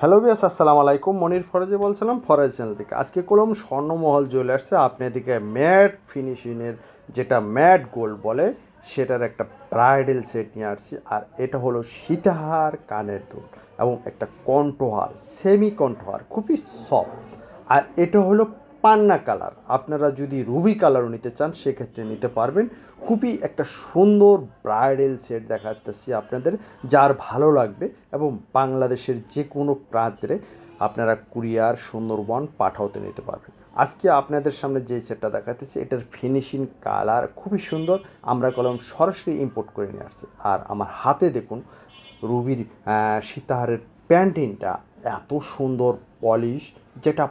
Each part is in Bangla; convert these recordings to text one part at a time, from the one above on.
হ্যালো বিয়াস আসসালামু আলাইকুম। মনির ফরাজে বলছিলাম, ফরাজ চ্যানেল থেকে। আজকে কলম স্বর্ণমহল জুয়েলার্সে আপনি এদিকে ম্যাট ফিনিশিংয়ের যেটা ম্যাট গোল্ড বলে, সেটার একটা ব্রাইডাল সেট নিয়ে আসছি। আর এটা হলো সীতাহার কানের দুল এবং একটা কণ্ঠহার সেমি কণ্ঠহার খুবই সফট আর এটা হলো পান্না কালার। আপনারা যদি রুবি কালারও নিতে চান, সেক্ষেত্রে নিতে পারবেন। খুবই একটা সুন্দর ব্রাইডাল সেট দেখাতেছি আপনাদের, যার ভালো লাগবে এবং বাংলাদেশের যে কোনো প্রান্তে আপনারা কুরিয়ার সুন্দরবন পাঠাওতে নিতে পারবেন। আজকে আপনাদের সামনে যে সেটটা দেখাতেছি, এটার ফিনিশিং কালার খুবই সুন্দর। আমরা কলম সরাসরি ইম্পোর্ট করে নিয়ে আসছি। আর আমার হাতে দেখুন, রুবির সীতাহারের প্যান্টিনটা এত সুন্দর, পলিশ, যেটা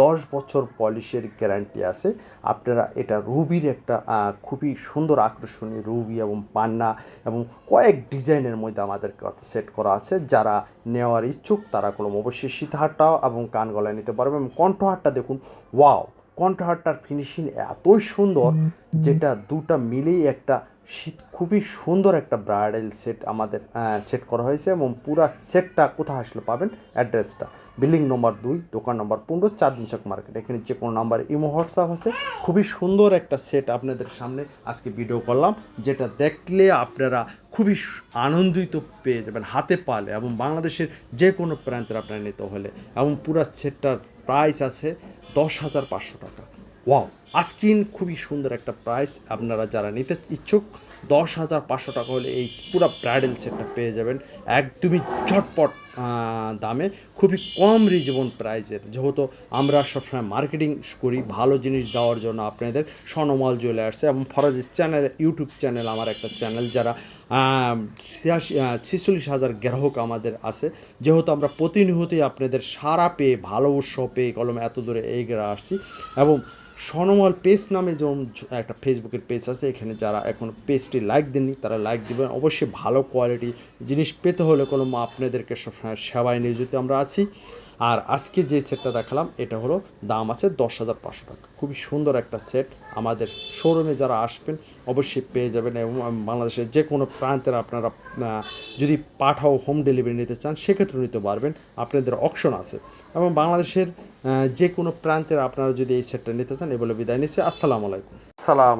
দশ বছর পলিশের গ্যারান্টি আছে। আপনারা এটা রুবির একটা খুবই সুন্দর আকর্ষণীয় রুবি এবং পান্না এবং কয়েক ডিজাইনের মধ্যে আমাদের কাছে সেট করা আছে। যারা নেওয়ার ইচ্ছুক তারা কলম অবশ্যই সীতাহারটাও এবং কান গলায় নিতে পারবে এবং কণ্ঠহারটা দেখুন ওয়াও! কণ্ঠহারটার ফিনিশিং এতই সুন্দর যেটা দুটা মিলেই একটা শীত, খুবই সুন্দর একটা ব্রাইডাল সেট আমাদের সেট করা হয়েছে এবং পুরা সেটটা কোথায় আসলে পাবেন? অ্যাড্রেসটা বিল্ডিং নম্বর দুই, দোকান নম্বর পনেরো চার দিন চক মার্কেট এখানে যে কোনো নাম্বার ইমো হোয়াটসঅ্যাপ আছে। খুবই সুন্দর একটা সেট আপনাদের সামনে আজকে ভিডিও করলাম, যেটা দেখলে আপনারা খুবই আনন্দিত পেয়ে যাবেন হাতে পালে এবং বাংলাদেশের যে কোনো প্রান্তের আপনারা নিতে হলে এবং পুরা সেটটার প্রাইস আছে দশ হাজার পাঁচশো টাকা। ওয়াও আস্কিন খুবই সুন্দর একটা প্রাইস আপনারা যারা নিতে ইচ্ছুক, দশ হাজার পাঁচশো টাকা হলে এই পুরো ব্রাইডাল সেটটা পেয়ে যাবেন। একদমই ঝটপট দামে, খুবই কম রিজনেবল প্রাইসের যেহেতু আমরা সবসময় মার্কেটিং করি, ভালো জিনিস দেওয়ার জন্য আপনাদের স্বর্ণমল জুয়েলার্সে এবং ফরাজিস চ্যানেল ইউটিউব চ্যানেল আমার একটা চ্যানেল যারা ছিচল্লিশ হাজার গ্রাহক আমাদের আছে। যেহেতু আমরা প্রতিনিয়তই আপনাদের সারা পেয়ে, ভালো উৎসব পেয়ে, কলমে এত দূরে এগিয়ে আসছি, এবং স্বর্ণমল পেজ নামে যেমন একটা ফেসবুকের পেজ আছে, এখানে যারা এখন পেজটি লাইক দেননি, তারা লাইক দেবেন। অবশ্যই ভালো কোয়ালিটি জিনিস পেতে হলে কোনো আপনাদেরকে সবসময় সেবায় নিয়োজিত আমরা আছি। আর আজকে যে সেটটা দেখালাম, এটা হলো দাম আছে দশ হাজার পাঁচশো টাকা। খুবই সুন্দর একটা সেট আমাদের শোরুমে যারা আসবেন, অবশ্যই পেয়ে যাবেন এবং বাংলাদেশের যে কোনো প্রান্তের আপনারা যদি পাঠাও হোম ডেলিভারি নিতে চান, সেক্ষেত্রে নিতে পারবেন। আপনাদের অপশন আছে। এবং বাংলাদেশের যে কোনো প্রান্তের আপনারা যদি এই সেটটা নিতে চান, এ বিদায় নিচ্ছি। আসসালামু আলাইকুম। সালাম